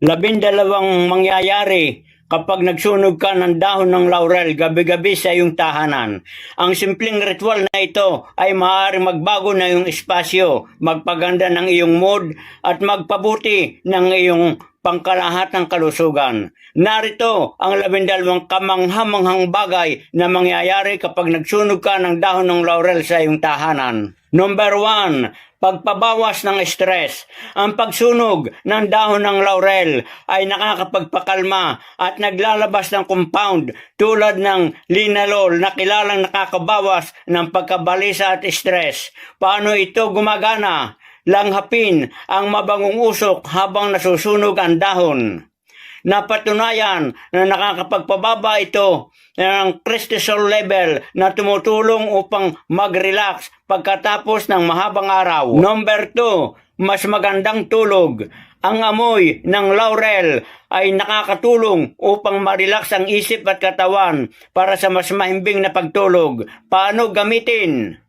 Labindalawang mangyayari kapag nagsunog ka ng dahon ng laurel gabi-gabi sa iyong tahanan. Ang simpleng ritual na ito ay maaaring magbago na iyong espasyo, magpaganda ng iyong mood at magpabuti ng iyong pangkalahatang kalusugan. Narito ang labindalawang kamanghamanghang bagay na mangyayari kapag nagsunog ka ng dahon ng laurel sa iyong tahanan. Number one, pagpabawas ng stress. Ang pagsunog ng dahon ng laurel ay nakakapagpakalma at naglalabas ng compound tulad ng linalol na kilalang nakakabawas ng pagkabalisa at stress. Paano ito gumagana? Langhapin ang mabangong usok habang nasusunog ang dahon. Napatunayan na nakakapagpababa ito ng cortisol level na tumutulong upang mag-relax pagkatapos ng mahabang araw. Number 2, mas magandang tulog. Ang amoy ng laurel ay nakakatulong upang ma-relax ang isip at katawan para sa mas mahimbing na pagtulog. Paano gamitin?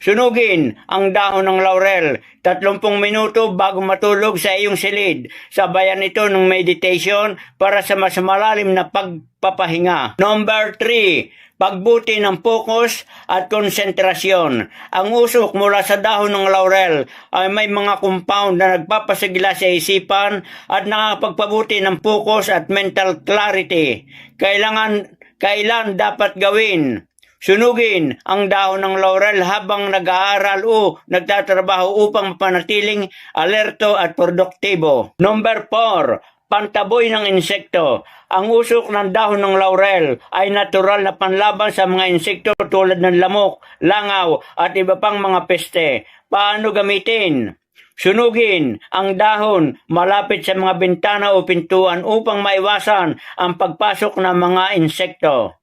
Sunugin ang dahon ng laurel 30 minuto bago matulog sa iyong silid. Sabayan ito ng meditation para sa mas malalim na pagpapahinga. Number 3. Pagbuti ng focus at konsentrasyon. Ang usok mula sa dahon ng laurel ay may mga compound na nagpapasigla sa isipan at nakakapagpabuti ng focus at mental clarity. Kailangan, kailan dapat gawin? Sunugin ang dahon ng laurel habang nag-aaral o nagtatrabaho upang mapanatiling alerto at produktibo. Number 4. Pantaboy ng insekto. Ang usok ng dahon ng laurel ay natural na panlaban sa mga insekto tulad ng lamok, langaw at iba pang mga peste. Paano gamitin? Sunugin ang dahon malapit sa mga bintana o pintuan upang maiwasan ang pagpasok ng mga insekto.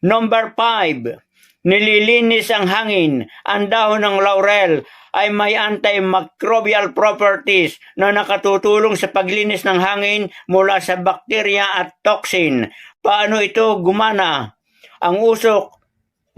Number 5. Nililinis ang hangin. Ang dahon ng laurel ay may antimicrobial properties na nakatutulong sa paglinis ng hangin mula sa bakterya at toxin. Paano ito gumana? Ang usok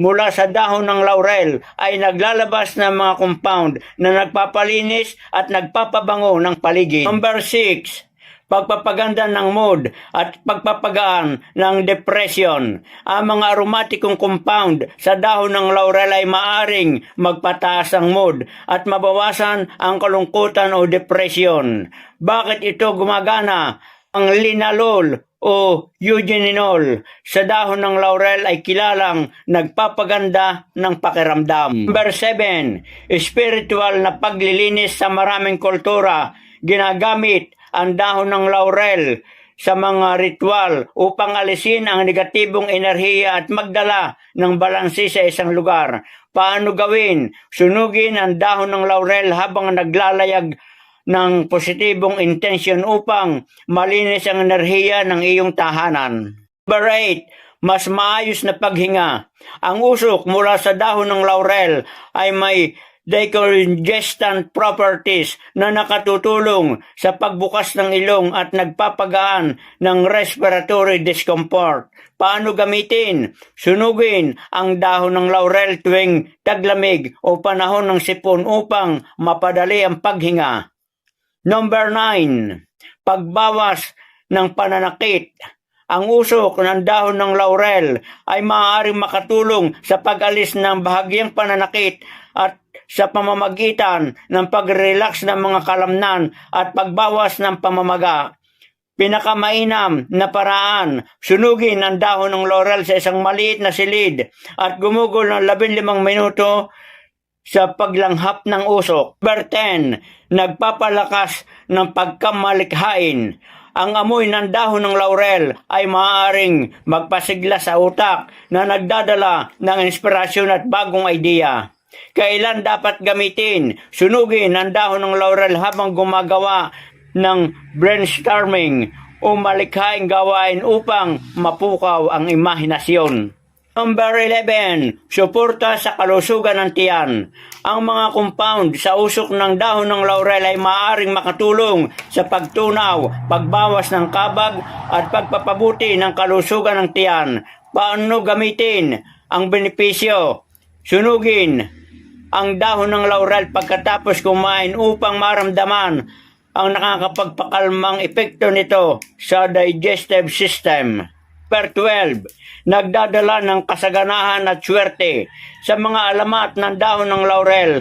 mula sa dahon ng laurel ay naglalabas ng mga compound na nagpapalinis at nagpapabango ng paligid. Number 6 pagpapaganda ng mood at pagpapagaan ng depression. Ang mga aromatikong compound sa dahon ng laurel ay maaring magpataas ang mood at mabawasan ang kalungkutan o depression. Bakit ito gumagana? Ang linalol o eugeninol sa dahon ng laurel ay kilalang nagpapaganda ng pakiramdam. Number 7, spiritual na paglilinis sa maraming kultura. Ginagamit ang dahon ng laurel sa mga ritual upang alisin ang negatibong enerhiya at magdala ng balanse sa isang lugar. Paano gawin? Sunugin ang dahon ng laurel habang naglalayag ng positibong intensyon upang malinis ang enerhiya ng iyong tahanan. Number 8, mas maayos na paghinga. Ang usok mula sa dahon ng laurel ay may decongestant properties na nakatutulong sa pagbukas ng ilong at nagpapagaan ng respiratory discomfort. Paano gamitin? Sunugin ang dahon ng laurel tuwing taglamig o panahon ng sipon upang mapadali ang paghinga. Number 9. Pagbawas ng pananakit. Ang usok ng dahon ng laurel ay maaaring makatulong sa pag-alis ng bahagyang pananakit at sa pamamagitan ng pag-relax ng mga kalamnan at pagbawas ng pamamaga. Pinakamainam na paraan, sunugin ang dahon ng laurel sa isang maliit na silid at gumugol ng 15 minuto sa paglanghap ng usok. Number 10, nagpapalakas ng pagkamalikhain. Ang amoy ng dahon ng laurel ay maaaring magpasigla sa utak na nagdadala ng inspirasyon at bagong idea. Kailan dapat gamitin? Sunugin ang dahon ng laurel habang gumagawa ng brainstorming o malikhaing gawain upang mapukaw ang imahinasyon. Number 11, suporta sa kalusugan ng tiyan. Ang mga compound sa usok ng dahon ng laurel ay maaaring makatulong sa pagtunaw, pagbawas ng kabag at pagpapabuti ng kalusugan ng tiyan. Paano gamitin ang benepisyo? Sunugin ang dahon ng laurel pagkatapos kumain upang maramdaman ang nakakapagpakalmang epekto nito sa digestive system. Per 12, nagdadala ng kasaganahan at swerte. Sa mga alamat ng dahon ng laurel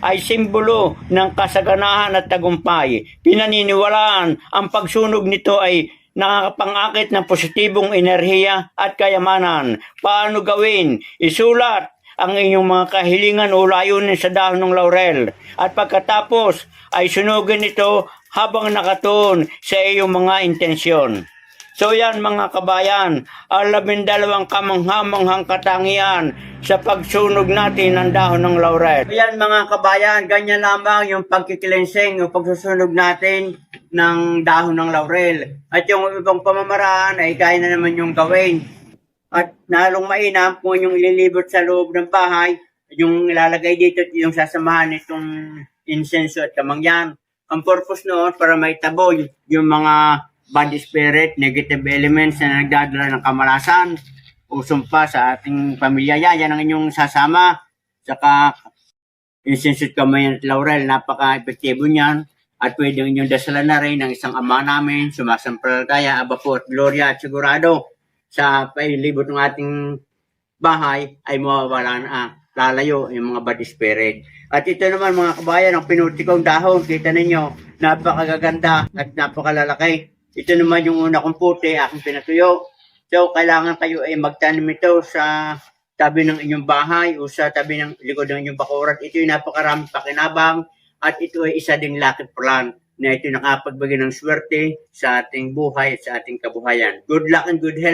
ay simbolo ng kasaganahan at tagumpay. Pinaniniwalaan ang pagsunog nito ay nakakapangakit ng positibong enerhiya at kayamanan. Paano gawin? Isulat ang inyong mga kahilingan o layunin sa dahon ng laurel. At pagkatapos ay sunugin ito habang nakatuon sa iyong mga intensyon. So yan mga kabayan, ang labindalawang kamanghamanghang katangian sa pagsunog natin ng dahon ng laurel. Yan mga kabayan, ganyan lamang yung pagkikilensing, yung pagsusunog natin ng dahon ng laurel. At yung ibang pamamaraan ay kaya na naman yung gawin. At nalong mainam kung yung ililibot sa loob ng bahay, yung ilalagay dito at yung sasamahan nitong insenso at kamangyan. Ang purpose noon para may taboy yung mga body spirit, negative elements na nagdadala ng kamalasan o sumpa sa ating pamilya. Yan, ang inyong sasama. Saka insenso at kamayan at laurel, napaka-epektibo niyan. At pwede inyong dasalan na rin ng isang ama namin, sumasampalataya, aba po at gloria at sigurado sa pailibot ng ating bahay ay mawawala na ah, lalayo yung mga bad spirit. At ito naman mga kabayan, ang pinuti kong dahon, kita ninyo, napakagaganda at napakalalaki. Ito naman yung una kong puti, aking pinatuyo. So, kailangan kayo ay magtanim ito sa tabi ng inyong bahay o sa tabi ng likod ng inyong bakuran. Ito yung napakarami pakinabang at ito ay isa ding lucky plan na ito nakapagbigay ng swerte sa ating buhay at sa ating kabuhayan. Good luck and good health